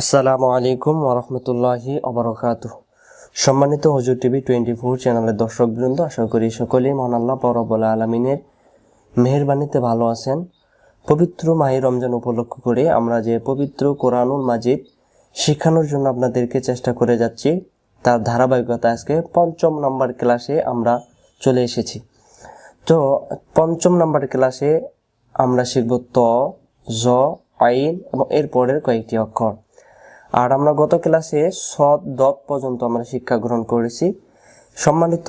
আসসালামু আলাইকুম ওরহমতুল্লাহি অবরকাত সম্মানিত হজুর টিভি টোয়েন্টি ফোর চ্যানেলের দর্শকবৃন্দ, আশা করি সকলেই মহান আল্লাহ পরবুল আলমিনের মেহরবানিতে ভালো আছেন। পবিত্র মাহে রমজান উপলক্ষ করে আমরা যে পবিত্র কোরআনুল মাজিদ শেখানোর জন্য আপনাদেরকে চেষ্টা করে যাচ্ছি, তার ধারাবাহিকতা আজকে পঞ্চম নম্বর ক্লাসে আমরা চলে এসেছি। তো পঞ্চম নাম্বার ক্লাসে আমরা শিখব ত, জ, আইন এবং এরপরের কয়েকটি অক্ষর। আর আমরা গত ক্লাসে সদ দত পর্যন্ত আমরা শিক্ষা গ্রহণ করেছি। সম্মানিত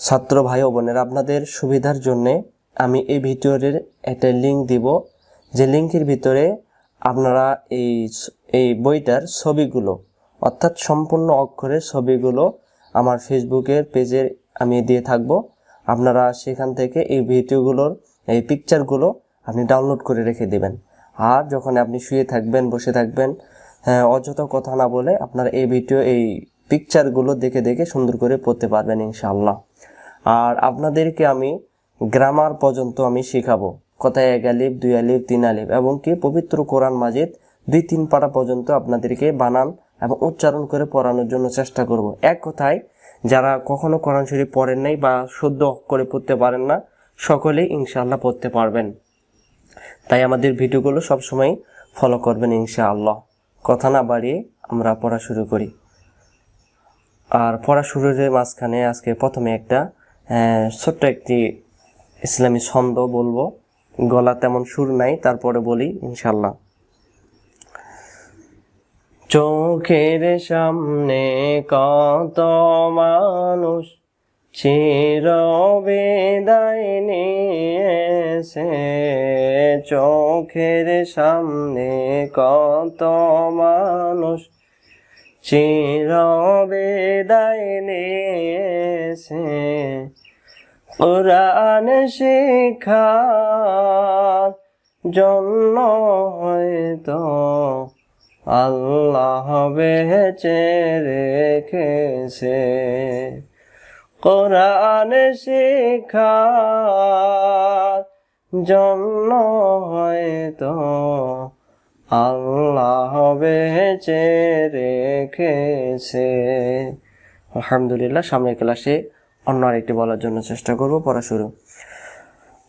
ছাত্র ভাই ও বোনেরা, আপনাদের সুবিধার জন্যে আমি এই ভিডিওর একটা লিঙ্ক দিব। যে লিঙ্কের ভিতরে আপনারা এই এই বইটার ছবিগুলো, অর্থাৎ সম্পূর্ণ অক্ষরের ছবিগুলো আমার ফেসবুকের পেজে আমি দিয়ে থাকব। আপনারা সেখান থেকে এই ভিডিওগুলোর, এই পিকচারগুলো আপনি ডাউনলোড করে রেখে দেবেন। আর যখন আপনি শুয়ে থাকবেন, বসে থাকবেন অযথা কথা না বলে আপনারা এই ভিডিও এই পিকচারগুলো দেখে দেখে সুন্দর করে পড়তে পারবেন ইনশাআল্লাহ। আর আপনাদেরকে আমি গ্রামার পর্যন্ত আমি শেখাবো। কথায় এক আলিফ, দুই আলিফ, তিন আলিফ এবং কি পবিত্র কোরআন মাজিদ দুই তিন পাড়া পর্যন্ত আপনাদেরকে বানান এবং উচ্চারণ করে পড়ানোর জন্য চেষ্টা করব। এক কথায়, যারা কখনো কোরআন শরীফ পড়েন নাই বা শুদ্ধ করে পড়তে পারেন না, সকলেই ইনশাআল্লাহ পড়তে পারবেন। তাই আমাদের ভিডিওগুলো সবসময় ফলো করবেন ইনশাআল্লাহ। কথা না বাড়িয়ে আমরা পড়া শুরু করি। আর পড়া শুরুর মাঝখানে আজকে প্রথমে একটা ছোট্ট একটি ইসলামী ছন্দ বলব। গলা তেমন সুর নাই, তারপরে বলি ইনশাল্লাহ চোখের সামনে কত মানুষ চির নিয়েছে চোখের সামনে কত মানুষ। চির বিদায় নিয়েছে কোরআন শিক্ষার জন্য হয়তো আল্লাহ বেঁচে রেখেছে। কোরআন শিক্ষার জন্য হয়তো আল্লাহ বেঁচে রেখেছে আলহামদুলিল্লাহ সামনের ক্লাসে অন্য আরেকটি বলার জন্য চেষ্টা করব পড়া শুরু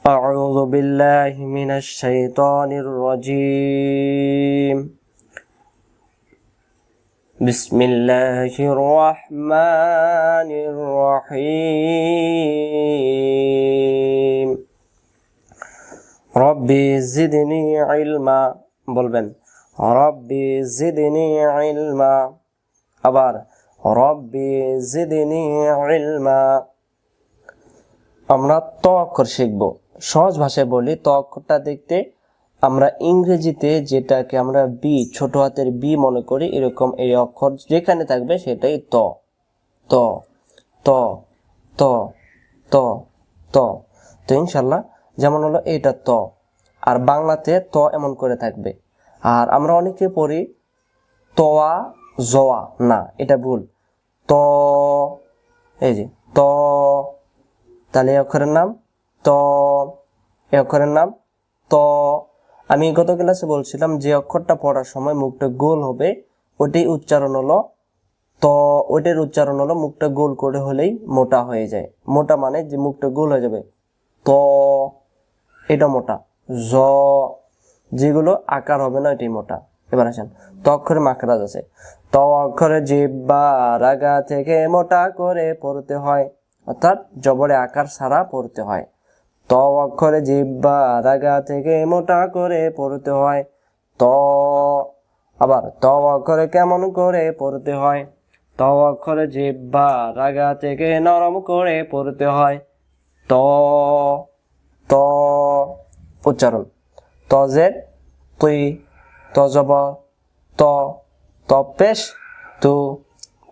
أعوذ بالله من الشيطان الرجيم بسم الله الرحمن الرحيم ربي زدني علما বলবেন রব্বি জিদনি ইলমা আবার রব্বি জিদনি ইলমা আমরা ত অক্ষর শিখব সহজ ভাষায় বলি ত অক্ষরটা দেখতে আমরা ইংরেজিতে যেটাকে আমরা বি ছোট হাতের বি মনে করি, এরকম এই অক্ষর যেখানে থাকবে সেটাই ত। ত ত ত ত ত। তো ইনশাল্লাহ, যেমন হলো এটা ত। আর বাংলাতে ত এমন করে থাকবে। আর আমরা অনেকে পড়ি তোয়া, জোয়া। না, এটা ভুল। ত, এই যে, ত, তাহলে এই অক্ষরের নাম? ত, এই অক্ষরের নাম? ত আমি গত ক্লাসে বলছিলাম যে অক্ষরটা পড়ার সময় মুখটা গোল হবে ওটাই উচ্চারণ হলো। ত ওইটার উচ্চারণ হলো মুখটা গোল করে হলেই মোটা হয়ে যায়। মোটা মানে যে মুখটা গোল হয়ে যাবে। ত এটা মোটা। জ যেগুলো আকার হবে না এটাই মোটা। এবার আসেন, ত অক্ষরে মাকরাজ আছে। ত অক্ষরে জিব্বা রাগা থেকে মোটা করে পড়তে হয়, অর্থাৎ জবরে আকার ছাড়া পড়তে হয়। ত অক্ষরে জিব্বা রাগা থেকে মোটা করে পড়তে হয়। ত, আবার ত অক্ষরে কেমন করে পড়তে হয়? ত অক্ষরে জিব্বা রাগা থেকে নরম করে পড়তে হয়। ত ত, উচ্চারণ। তজের তুই ত জব ত ত পেশ, তু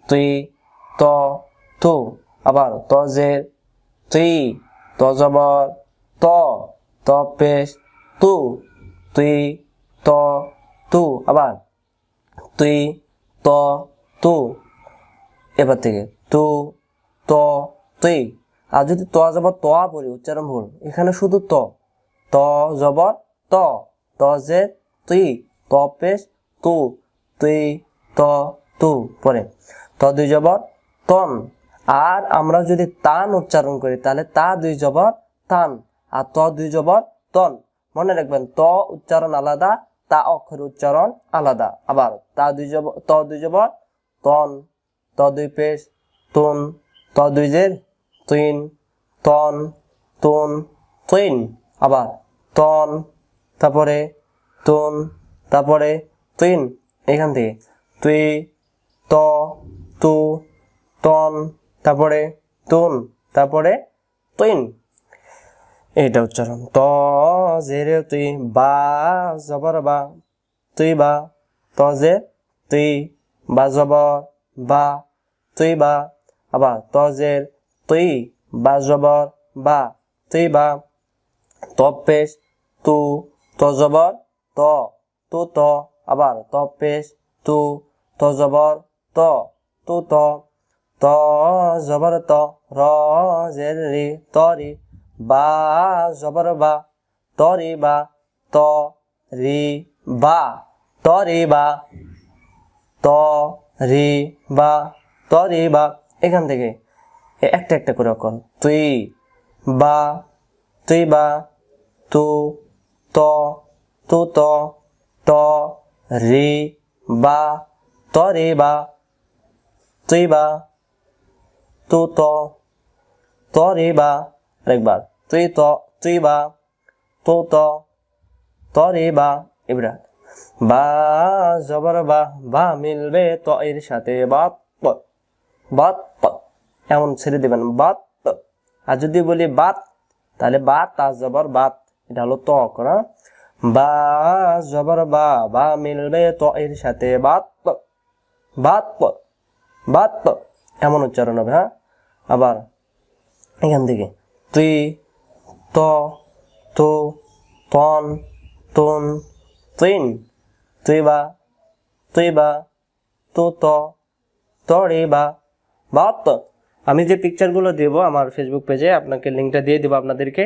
তুই ত, তু। আবার তজের তুই তজবর ত তপেশ তু, তুই, ত, তু, আবার, তুই, ত, তু, এবার থেকে, তু, ত, তুই। আর যদি ত জবর তোয়া পড়ি, উচ্চারণ ভুল, এখানে শুধু ত। ত জবর ত ত যে তুই, ত পেশ, তু, তুই, ত, তু পরে ত দুই জবর তন। আর আমরা যদি তান উচ্চারণ করি, তাহলে তা দুই জবর তান। আর ত দুই জবর তন। মনে রাখবেন, ত উচ্চারণ আলাদা, তা অক্ষর উচ্চারণ আলাদা। আবার তা দুই জবর ত দুই জবর, তন, ত দুই পেশ, তুন, ত দুই জের, তুইন, তন, তুন, তুইন। আবার তন, তারপরে তুন, তারপরে তুইন। এখান থেকে তুই, ত, তু, তন, তারপরে তুন, তারপরে তুইন। এইটা উচ্চারণ। ত জেরে তুই বা, জবর, বা, তুই, বা, ত যে তুই বা, জবর, বা, তুই, বা, আবার ত জের তুই বা, জবর, বা, তুই, বা তপ পেশ, তু, ত, জবর, ত, তু, ত, আবার তপ পেশ, তু, ত, জবর, ত, তু, ত ত, জবর, ত, র জের রি তরি বা, জবর বা, তরি বা ত রি বা, তরি বা ত রি বা, তরি বা, এখান থেকে একটা একটা করে অক্ষর। তুই বা তুই বা, তু, ত তু, ত ত, রি, বা, তরি বা তুই বা, তু, ত, তরি বা আরেকবার তুই ত তুই বা, তো ত তরি বা, এবার বা, জবর বা বা মিলবে ত এর সাথে বাত বাত এমন ছেড়ে দেবেন, বাত আর যদি বলি বাত, তাহলে বাত তার জবর বাত, এটা হলো ত করা। বা, জবর বা বা মিলবে ত এর সাথে বাত বাত বাত এমন উচ্চারণ হবে হ্যাঁ? আবার এখান থেকে তুই ত, তো তন তন তিন তুই বা তুই বা তু ত তরে বা বাত। আমি যে পিকচারগুলো দেব আমার ফেসবুক পেজে আপনাকে লিঙ্কটা দিয়ে দেবো আপনাদেরকে।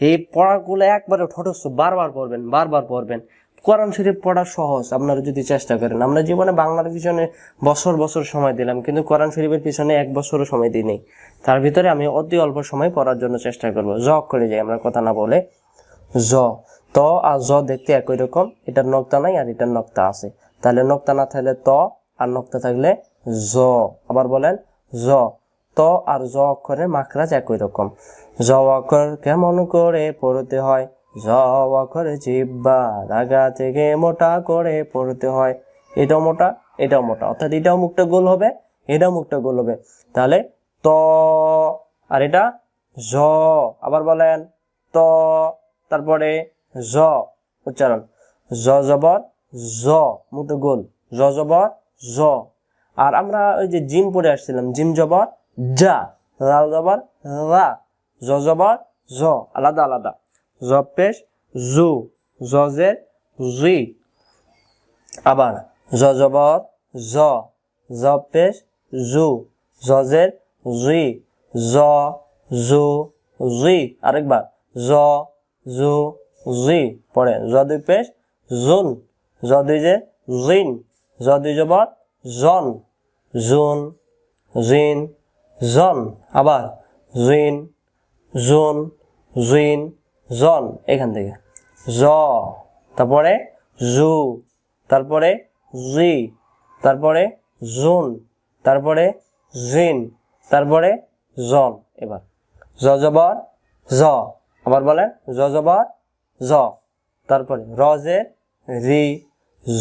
এই পড়াগুলো একবারে ঠোঁটস্থ, বারবার পড়বেন বারবার পড়বেন। কোরআন শরীফ পড়া সহজ, আপনারা যদি চেষ্টা করেন। আমরা জীবনে বাংলার পিছনে বছর বছর সময় দিলাম, কিন্তু কোরআন শরীফের পিছনে এক বছরও সময় দিই নেই। তার ভিতরে আমি অতি অল্প সময় পড়ার জন্য চেষ্টা করব। জ করে যাই, আমরা কথা না বলে। জ ত আর জ দেখতে একই রকম, এটার নক্তা নাই আর এটার নক্তা আছে। তাহলে নক্তা না থাকলে ত, আর নক্তা থাকলে জ আবার বলেন জ ত আর জ অক্ষরের মাখরাজ একই রকম। জ অক্ষর কেমন করে পড়তে হয়? জ অক্ষর জিব্বা, রাগা থেকে মোটা করে পড়তে হয়। এটাও মোটা এটাও মোটা। অর্থাৎ এটাও মুখটা গোল হবে, এটাও মুখটা গোল হবে। তাহলে ত, আর এটা জ, আবার বলেন ত, তারপরে জ, উচ্চারণ। জ জবর, জ মুটো গোল। জ জবর, জ। আর আমরা ওই যে জিম পড়ে আসছিলাম, জিম জবর যা লাল জবর, রা। জ জবর, জ। আলাদা আলাদা। জ পেশ, জু জজের জি। আবার, জ জ জ পেশ, জু, জজের, জি, জ, জু, জি। আরেকবার, জ, জু, জি পড়ে, জ পেশ, জুন, জ যে, জিন, জ জবর জন, জুন, জিন, জন। আবার, জিন, জুন, জিন জন এখান থেকে। জ, তারপরে জু, তারপরে জি, তারপরে জুন, তারপরে জিন, তারপরে জন, এবার। জ জবর, জ, আবার বলেন, জ জবর, জ, তারপরে রজে রি,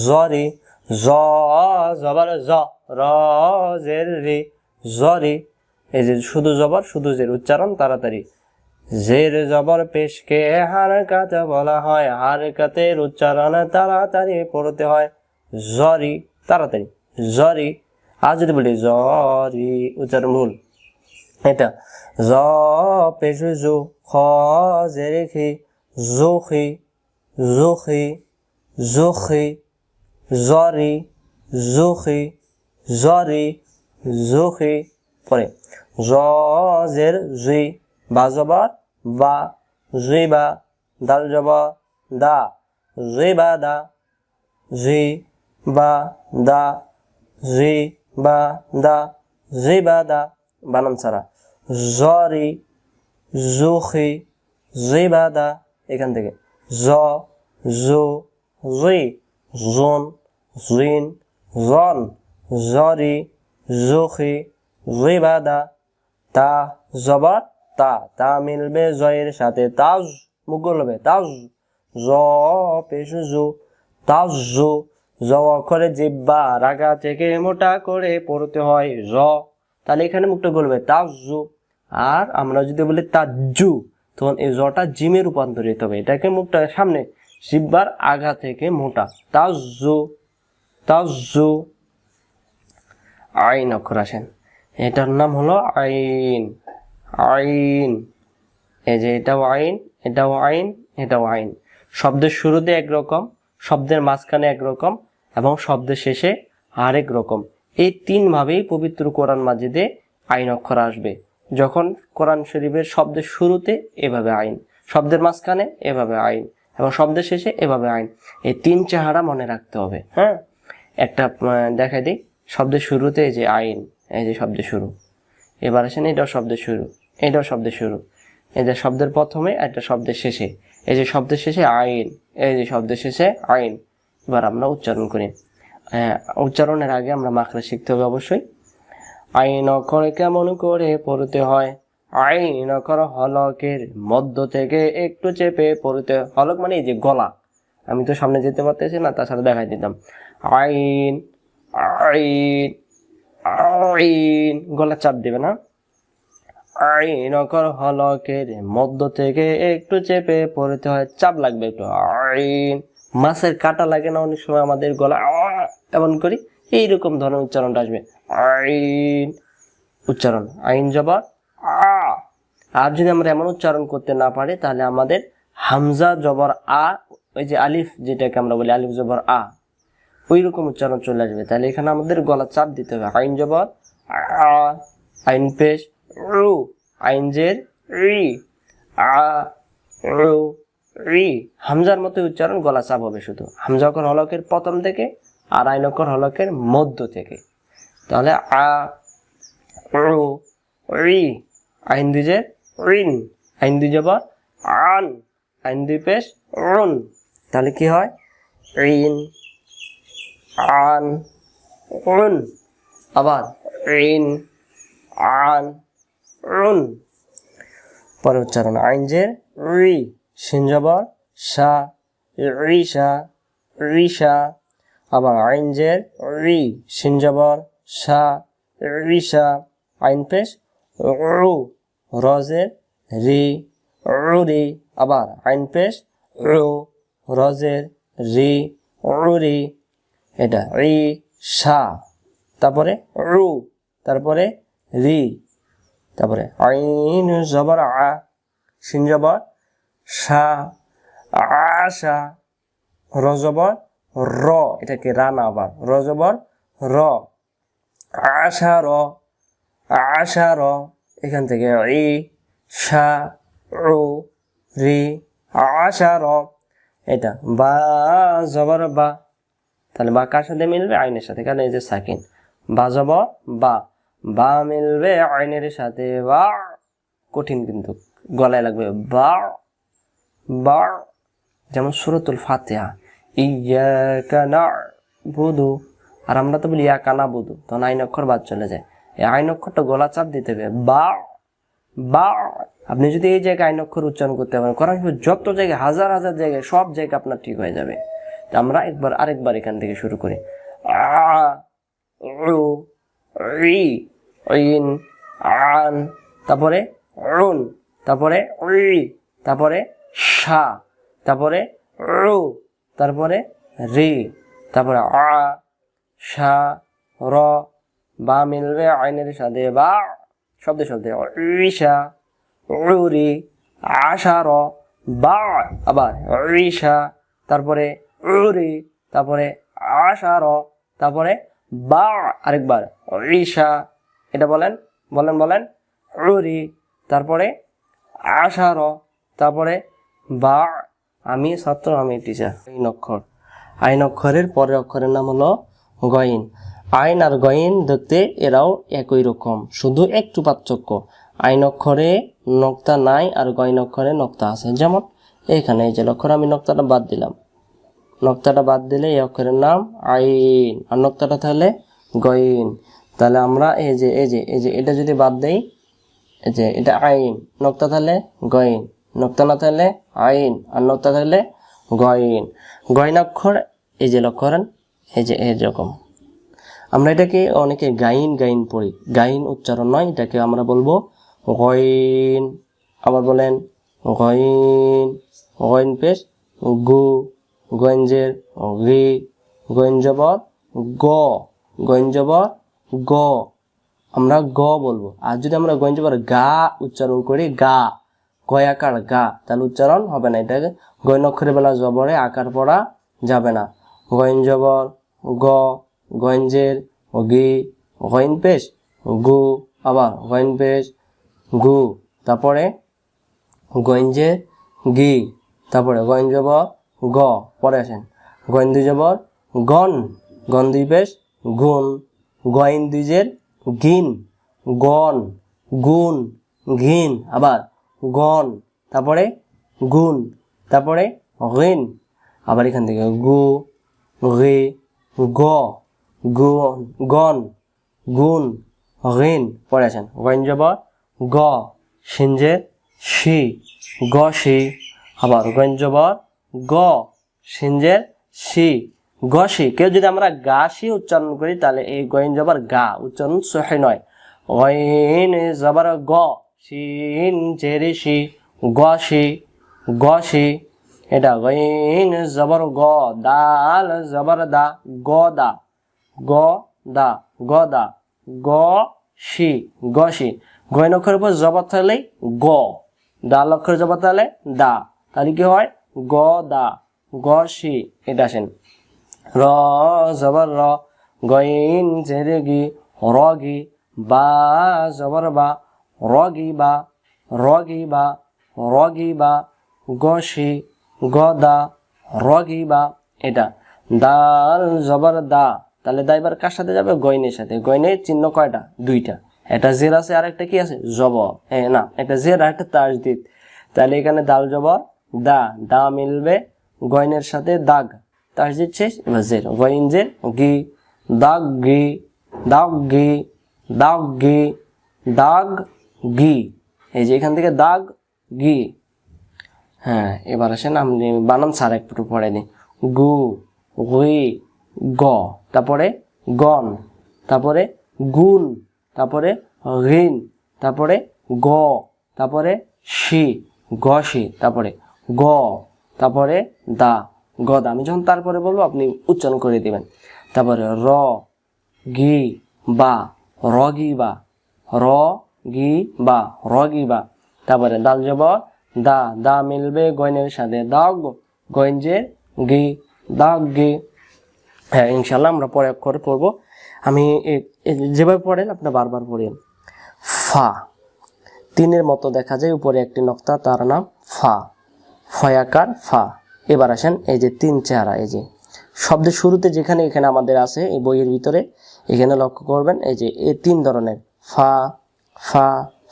জরি, জ জবর, জ, রজের রি, জরি, এই যে শুধু জবর, শুধু জের উচ্চারণ, তাড়াতাড়ি। জের জবর পেশকে হারকাতে বলা হয় হারকাতের উচ্চারণ তাড়াতাড়ি পড়তে হয়। জরি, তাড়াতাড়ি। জরি আর যদি বলি জরি, উচ্চারণ ভুল। এটা, জ পেশু জু, খ জেরে খি জুখি জুখি জুখি জরি জুখি জরি জুখি পরে। জ, জের জুই বা জবর বা জুই বা দাল জবর দা জুই বা দা জি বা দা রি বা দা রি বা দা, বানান ছাড়া। জরি, জুখি রি বা দা, এখান থেকে। জ জু রি জুন, জিন, জন, জরি, জুখি রি বা দা, তা জবর তা তা মিলবে জয়ের সাথে। তাজ মুখ হবে। তাজ জ পেশ জু। তাজ জু। জ অক্ষরে জিব্বা। রাগা থেকে মোটা করে পড়তে হয় জ। তাহলে এখানে মুখটা বলবে তাজু আর আমরা যদি বলি তাজ্জু তখন এই জটা জিমে রূপান্তরিত হবে। এটাকে মুখটা সামনে। জিব্বার আগা থেকে মোটা। তাজ্জু তাজ্জু আইন অক্ষর আসেন। এটার নাম হলো আইন। আইন। এই যে এটাও আইন এটাও আইন এটাও আইন। শব্দের শুরুতে একরকম, শব্দের মাঝখানে একরকম এবং শব্দের শেষে আরেক রকম। এই তিন ভাবেই পবিত্র কোরআন মাজিদে আইন অক্ষর আসবে। যখন কোরআন শরীফের শব্দের শুরুতে এভাবে আইন, শব্দের মাঝখানে এভাবে আইন এবং শব্দের শেষে এভাবে আইন। এই তিন চেহারা মনে রাখতে হবে হ্যাঁ? একটা দেখাই দিই। শব্দের শুরুতে যে আইন, এই যে শব্দের শুরু। এবার আসেন এটাও শব্দের শুরু। এটাও শব্দের শুরু। এই যে শব্দের প্রথমে একটা শব্দের শেষে। এই যে শব্দের শেষে আইন এই যে শব্দের শেষে আইন। এবার আমরা উচ্চারণ করি। হ্যাঁ, উচ্চারণের আগে আমরা মাখরা শিখতে হবে অবশ্যই। আইন অক্ষরে কেমন করে পড়তে হয়? আইন অক্ষর হলকের মধ্য থেকে একটু চেপে পড়তে হলক মানে এই যে গলা। আমি তো সামনে যেতে পারতেছি না তাছাড়া দেখাই দিতাম। আইন আইন আইন। গলা চাপ দেবে না? আইন অক্ষর হলকের মধ্য থেকে একটু চেপে পড়তে হয়। চাপ লাগবে একটু। আইন মাছের কাটা লাগে না অনেক সময় আমাদের গলা। এমন করি। এইরকম ধরনের উচ্চারণটা আসবে। আইন উচ্চারণ। আইন জবর আ। আর যদি আমরা এমন উচ্চারণ করতে না পারি, তাহলে আমাদের হামজা জবর আ, ওই যে আলিফ যেটাকে আমরা বলি, আলিফ জবর আ ওই রকম উচ্চারণ চলে আসবে। তাহলে এখানে আমাদের গলা চাপ দিতে হবে। আইন জবর আ, আইন পেশ। রু আইন জের রি, আ, রু, রি। হামজার মতো উচ্চারণ গলা চাপ হবে শুধু। হামজা অক্ষর হলকের প্রথম থেকে আর আইন অক্ষর হলকের মধ্য থেকে। তাহলে আ, রু, রি। আইন দুজে রিন, আইন দুই জবর আন। আইন দুই পেশ, রুন। তাহলে কি হয়? রিন, আন, রুন। আবার রিন, আন রুন পরে উচ্চারণ আইন যে রি সিন জবর সা রিসা রিসা আবার আইন জের রি সিন জবর সা। রিসা আইন পেশ, রু, রজের রি রুরি আবার আইন পেশ, রু, রজের রি রুরি এটা রি, সা। তারপরে রু, তারপরে রি। তারপরে আইন জবর আ সিন জবর, সা আশা র র, এটাকে রা না আবার, র জবর, র আশা র আশা র, এখান থেকে ই, সা রু রি আশা র, এটা বা, জবর, বা, তাহলে বা কার সাথে মিলবে? আইনের সাথে, কারণ এই যে সাকিন, বা, জবর, বা। বা মিলবে আইনের সাথে, বা কঠিন কিন্তু গলায় লাগবে, বা বা, যেমন সুরতুল ফাতেহা ইয়াকা বুধু আর আমরা তো বলি ইয়াকা না বুধু তখন আইন অক্ষর বাদ চলে যায়। এই আইন অক্ষরটা গলা চাপ দিতে হবে, বা বা, আপনি যদি এই জায়গায় আইন অক্ষর উচ্চারণ করতে পারেন শরীফের যত জায়গায়, হাজার হাজার জায়গায় সব জায়গায় আপনার ঠিক হয়ে যাবে। তা আমরা একবার আরেকবার এখান থেকে শুরু করি। আ ইন আন, তারপরে রুন, তারপরে রি তারপরে সা, তারপরে রু, তারপরে রি, তারপরে আ, সা, র, বা মিলবে আইনের সাথে বা শব্দে শব্দে রিসা রুরি আশা র বা, আবার রিসা তারপরে রুরি তারপরে আশা র, তারপরে বা আরেকবার। রিসা এটা বলেন বলেন বলেন রুরি তারপরে আশা র তারপরে বা, আমি, ছাত্র, আমি টিচার এই অক্ষর। আইন অক্ষরের পরের অক্ষরের নাম হলো গইন। আইন আর গইন দেখতে এরাও একই রকম, শুধু একটু পার্থক্য। আইন অক্ষরে নক্তা নাই আর গইন অক্ষরে নক্তা আছে। যেমন এখানে এই যে লক্ষ্য আমি নক্তাটা বাদ দিলাম। নক্তাটা বাদ দিলে এই অক্ষরের নাম আইন। আর নক্তাটা তাহলে গইন। তাহলে আমরা এই যে এই যে এই যে, এটা যদি বাদ দেই, এই যে, এটা আইন, নক্তা তাহলে গইন, নক্তা না তাহলে আইন, আর নক্তা তাহলে গইন। অক্ষর, এই যে লক্ষ্য করেন, এই যে এরকম আমরা এটাকে অনেকে গাইন গাইন পড়ি। গাইন উচ্চারণ নয়, এটাকে আমরা বলব গইন। আবার বলেন, গইন গইন পেশ, গু গঞ্জের গি গঞ্জবর গ গঞ্জবর গ। আমরা গ বলব। আর যদি আমরা গঞ্জবর গা উচ্চারণ করি, গা। গয়াকার গা। তাহলে উচ্চারণ হবে না। এটাকে গৈন অক্ষরের বেলা জবরে আকার পড়া যাবে না। গইন জবর, গ। গঞ্জের গি। গইন পেশ, গু। আবার গইন পেশ, গু। তারপরে গঞ্জে গি। তারপরে গঞ্জ জবর, গ। পরে আসেন। গইন জবর গন গন পেশ, গুণ। গইন দুইজের গিন গন গুণ, ঘিন, আবার গণ, তারপরে গুণ, তারপরে ঋণ আবার এখান থেকে গু রে গ, গুণ গন গুণ ঋণ পরে আসেন গইন জবর গ সিঞ্জের সি গ সি আবার গইন জবর গ সিঞ্জের সি গসি কেউ যদি আমরা গাসি উচ্চারণ করি, তাহলে এই গইন জবর গা উচ্চারণ সহি নয়। গইন জবর গ সিন জেরি সি গসি গসি। এটা গইন জবর গ, দাল জবর দা, গ দা গ দা গ দা, গ সি গসি। গইন অক্ষরের উপর জবর থাকলেই গ, দাল অক্ষর জবর তাহলে দা। তাহলে কি হয়? গ দা গ সি এটা আসেন। র জবর র গইন জেরেগি রগি বা জবর বা রগি বা রগি বা রগি বা গসি গদা রগি বা এটা। দাল জবর দা। তাহলে দা এবার কার সাথে যাবে? গইনের সাথে। গইনের চিহ্ন কয়টা? দুইটা। একটা জের আছে আর একটা কি আছে? জবর। হ্যাঁ না, একটা জের আর একটা তাজদিদ। তাহলে এখানে দাল জবর দা। দা মিলবে গয়নের সাথে দাগ। তাজদিদ শেষ, এবার জের। গইন জের, গি, দাগ গি দাগ গি দাগ গি দাগ, গি। এই যে এখান থেকে দাগ, গি। হ্যাঁ এবার আসেন আপনি বানান সার একটু পড়ে নিন গু গুই গ। তারপরে গন তারপরে গুণ। তারপরে ঋণ। তারপরে গ। তারপরে সি গ সি তারপরে গ। তারপরে দা। গদা, আমি যখন তারপরে বলব, আপনি উচ্চারণ করে দিবেন। তারপরে র গি বা, রগি বা, র গি বা, রগি বা। তারপরে দাল জবর দা দা মিলবে গয়নের সাথে দাগ গঞ্জের গি দাগ গি হ্যাঁ ইনশাল্লাহ আমরা পরে অক্ষরে পড়ব। আমি যেভাবে পড়েন আপনার বারবার পড়েন। ফা, তিনের মতো দেখা যায়, উপরে একটি নক্তা, তার নাম ফা। ফয়াকার ফা। এবার আসেন এই যে তিন চেহারা, এই যে শব্দের শুরুতে যেখানে এখানে আমাদের আছে, এই বইয়ের ভিতরে, এখানে লক্ষ্য করবেন, এই যে এ তিন ধরনের, ফা ফা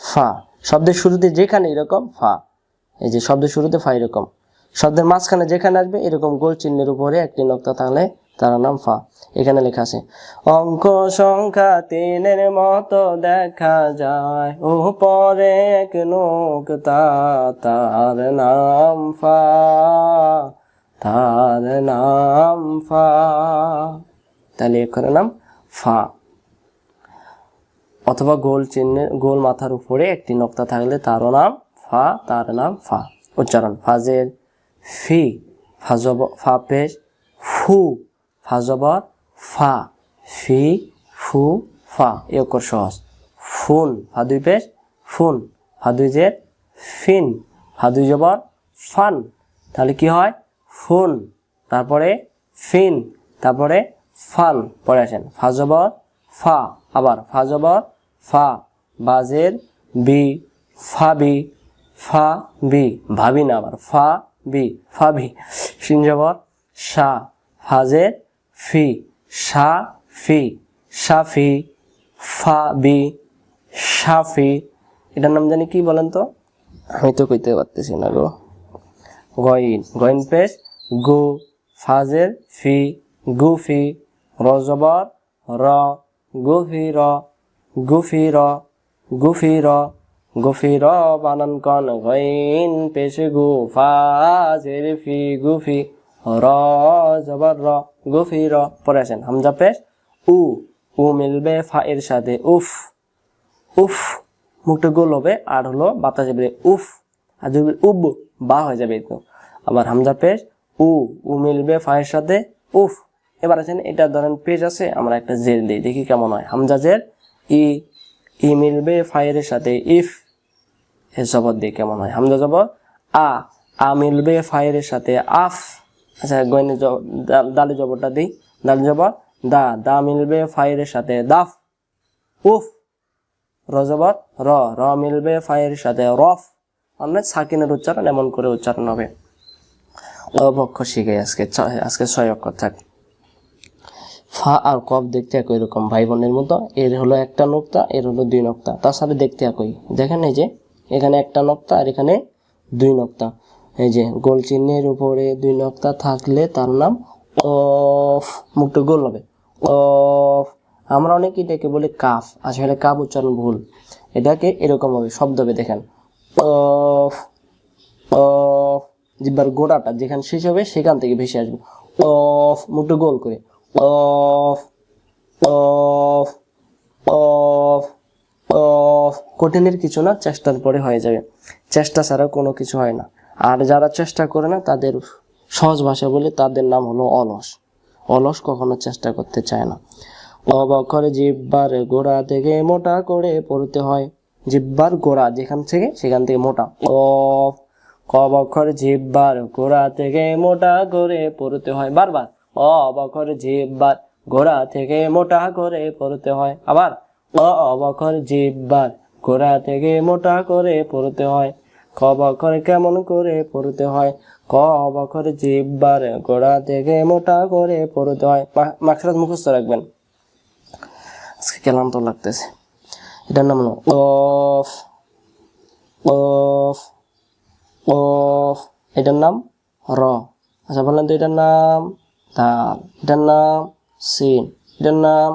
ফা। শব্দের শুরুতে যেখানে এরকম, ফা। এই যে শব্দের শুরুতে ফা এরকম। শব্দের মাঝখানে যেখানে আসবে, এরকম গোল চিহ্নের উপরে একটি নক্তা থাকলে তার নাম ফা। এখানে লেখা আছে, অঙ্ক সংখ্যা তিনের মতো দেখা যায় ও পরে এক নোকতা তার নাম ফা। তার নাম ফা। তাহলে এখানে নাম ফা। অথবা গোল চিহ্নের, গোল মাথার উপরে একটি নক্তা থাকলে তারও নাম ফা, তার নাম ফা। উচ্চারণ, ফাজের ফি, ফাজব, ফা পেশ, ফু। ফাজবর, ফা, ফি, ফু, ফা এ অক্ষর সহজ। ফুন ফা দুই পেশ ফুন ফা দুই জের, ফিন, ফা দুই জবর, ফান। তাহলে কি হয়? ফুন তারপরে ফিন, তারপরে ফান পরে আসেন। ফা জবর, ফা, আবার ফা জবর, ফা বাজের বি, ফা বি ফা বি, ভাবি না আবার, ফা বি ফা বি, সিন জবর, সা হাজের ফি সা ফি সাফি ফা বি সাফি এটার নাম জানি কি বলেন তো? আমি তো কইতে পারতেছি না গো। গইন গইন পেশ, গু, ফাজের ফি গুফি রজবর র গুফি র গুফি র গুফি র গুফি র বানান কন। গইন পেশ, গু, ফাজের ফি গুফি র, জবর র গুফি র পরে আসেন। হামজা পেশ, উ উ মিলবে ফা এর সাথে উফ উফ, মুখটা গোল হবে, আর হলো বাতাস যাবে, উফ, আর যদি উব, বা হয়ে যাবে তো আবার হামজা পেশ, উ উ মিলবে ফায়ের সাথে উফ, এবার আছেন এটা ধরেন পেজ আছে, আমরা একটা জেল দিই, দেখি কেমন হয়। হামজা জের ই ই মিলবে ফায়ের সাথে ইফ এ জবর দিয়ে কেমন হয়। হামজা জবর, আ আ মিলবে ফায়ের সাথে আফ আচ্ছা গয়নে দালে জবরটা দিই। দালে জবর, দা দা মিলবে ফায়ের সাথে, দাফ, উফ রজবর র র মিলবে ফায়ের সাথে, রফ। মানে সাকিনের উচ্চারণ এমন করে উচ্চারণ হবে। অবক্ষ শিখে আজকে আজকে ছয় অক্ষর থাক। ফা আর কফ দেখতে একই রকম ভাই বোনের মতো। এর হলো একটা নোক্তা, এর হলো দুই নোক্তা। সাথে দেখতে একই। দেখেন এই যে, এখানে একটা নোক্তা আর এখানে দুই নোক্তা। এই যে, গোল চিহ্নের উপরে দুই নক্তা থাকলে তার নাম অফ, মুখটা গোল হবে। অফ, আমরা অনেকে এটাকে বলি কাফ, আসলে কাফ উচ্চারণ ভুল। এটাকে এরকম হবে, শব্দ হবে, দেখেন। অফ অফ, জিব্বার গোড়াটা যেখানে শেষ হবে সেখান থেকে ভেসে আসবে। অফ, মুখটা গোল করে। অফ অফ অফ অফ, কঠিনের কিছু না, চেষ্টার পরে হয়ে যাবে। চেষ্টা ছাড়া কোনো কিছু হয় না। আর যারা চেষ্টা করে না, তাদের সহজ ভাষা বলে তাদের নাম হলো অলস। অলস কখনো চেষ্টা করতে চায় না। অবক্ষরে জিব্বার গোড়া থেকে মোটা করে পড়তে হয়। জিব্বার গোড়া যেখান থেকে, সেখান থেকে মোটা। অফ জিব্বার গোড়া থেকে মোটা করে পড়তে হয়। বারবার। অবক্ষর জিব্বার গোড়া থেকে মোটা করে পড়তে হয়। আবার। অবক্ষর জিব্বার গোড়া থেকে মোটা করে পড়তে হয়। ক বক্ষর কেমন করে পড়তে হয়? ক অবক্ষর জিব্বার গোড়া থেকে মোটা করে পড়তে হয়। মাখরাজ মুখস্থ রাখবেন। আজকে কেলাম তো লাগতেছে। এটার নাম হলো অফ অফ এটার নাম র। আচ্ছা বললেন তো এটার নাম দাল। এটার নাম সিন। এটার নাম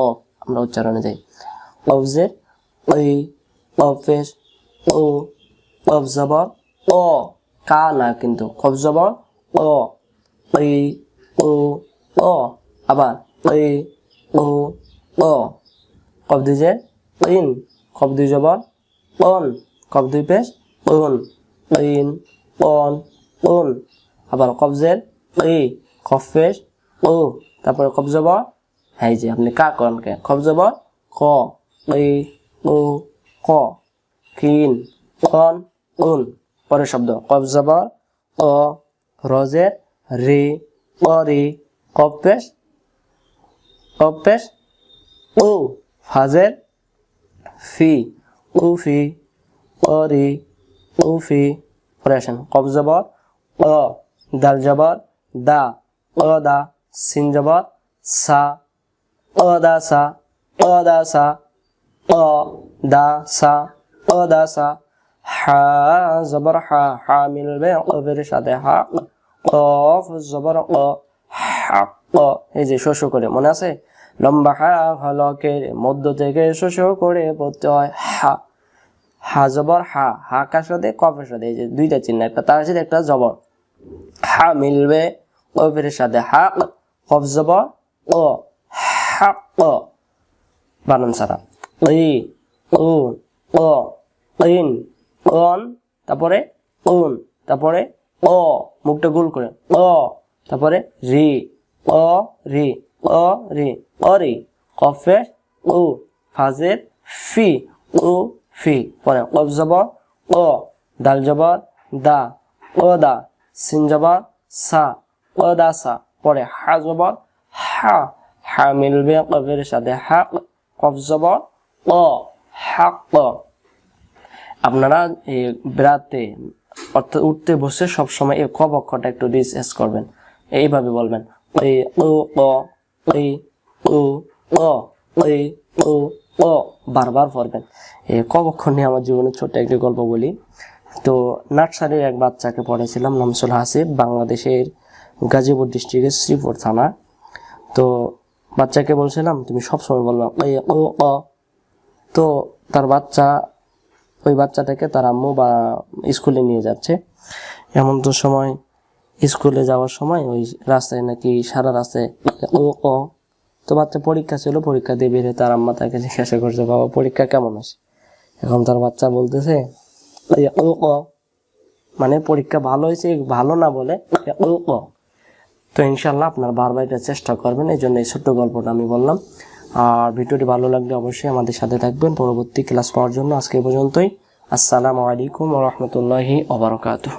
অফ। আমরা উচ্চারণে যাই। অফজের ওই অফেস ও অফ জবর ও কা না কিন্তু, কফ জবর ও ওই ও ও আবার ওই ও ও কফ দুই ইন কফ দুই জবর অন। কফ দুই পেশ উন ইন অন উন আবার কবজের ই কফ পেশ ও। তারপরে কফ জবর হ্যাঁ যে আপনি কা করেন কে জবর ক। ই ও ক। কিন অন। উন পরের শব্দ, কফ জবর অ, রজের রি, অ, রি, কফ পেশ কফ পেশ ও ফাজের ফি উফি অরি উফি পরে আসেন কব জবর অ, দাল জবর দা, অ, দা, সিন জবর সা, অ, দা, সা দা, সা, অ, দা, সা, অ, দা, সা হা জবর হা হা মিলবে অবের সাথে হা অফ জবর এই যে শস্য করে মনে আছে? লম্বা হা হলকের মধ্য থেকে শস্য করে পড়তে হয় হা। হা জবর হা হা কার সাথে কফের সাথে এই যে দুইটা চিহ্ন, একটা তার সাথে, একটা জবর। হা মিলবে কফের সাথে, হা কফ জবর ও হা ও বানান সারা। ই ও ও, ইন। অন, তারপরে উন, তারপরে অ, মুখটা গোল করে, অ, তারপরে রি, অ রি অ রি অ, রি কফে ও ফাজের ফি ও ফি, পরে কফ জবর ও দাল জবর, দা ও দা, সিন জবর, সা ও দা, সা, পরে হা জবর, হা হা মিলবে কফের সাথে, হা, কফ জবর ও হা আপনারা এই বেড়াতে, অর্থাৎ উঠতে বসে সবসময় এই ক অক্ষরটা একটু রিসার্চ করবেন। এইভাবে বলবেন। ও ও এ ও বারবার পড়বেন। এই ক অক্ষর নিয়ে আমার জীবনে ছোট্ট একটি গল্প বলি। তো নার্সারির এক বাচ্চাকে পড়েছিলাম, নামসুল হাসিব, বাংলাদেশের গাজীপুর ডিস্ট্রিক্টের শ্রীপুর থানা। তো বাচ্চাকে বলছিলাম, তুমি সবসময় এ ও অ তো তার বাচ্চা ওই বাচ্চাটাকে তার আম্মু বা স্কুলে নিয়ে যাচ্ছে। এমন তো সময়, স্কুলে যাওয়ার সময় ওই রাস্তায় নাকি সারা রাস্তায় ও ও তো বাচ্চা পরীক্ষা ছিল, পরীক্ষা দিয়ে বের হয়ে তার আম্মা তাকে জিজ্ঞাসা করছে, বাবা, পরীক্ষা কেমন আছে এখন তার বাচ্চা বলতেছে ও ও মানে পরীক্ষা ভালো হয়েছে, ভালো না বলে ও ও তো ইনশাল্লাহ আপনার বারবার এটা চেষ্টা করবেন, এই জন্য এই ছোট্ট গল্পটা আমি বললাম। আর ভিডিওটি ভালো লাগলে অবশ্যই আমাদের সাথে থাকবেন। পরবর্তী ক্লাস পাওয়ার জন্য আজকে পর্যন্তই। আসসালামু আলাইকুম রহমতুল্লাহি ওবরাকাতুহ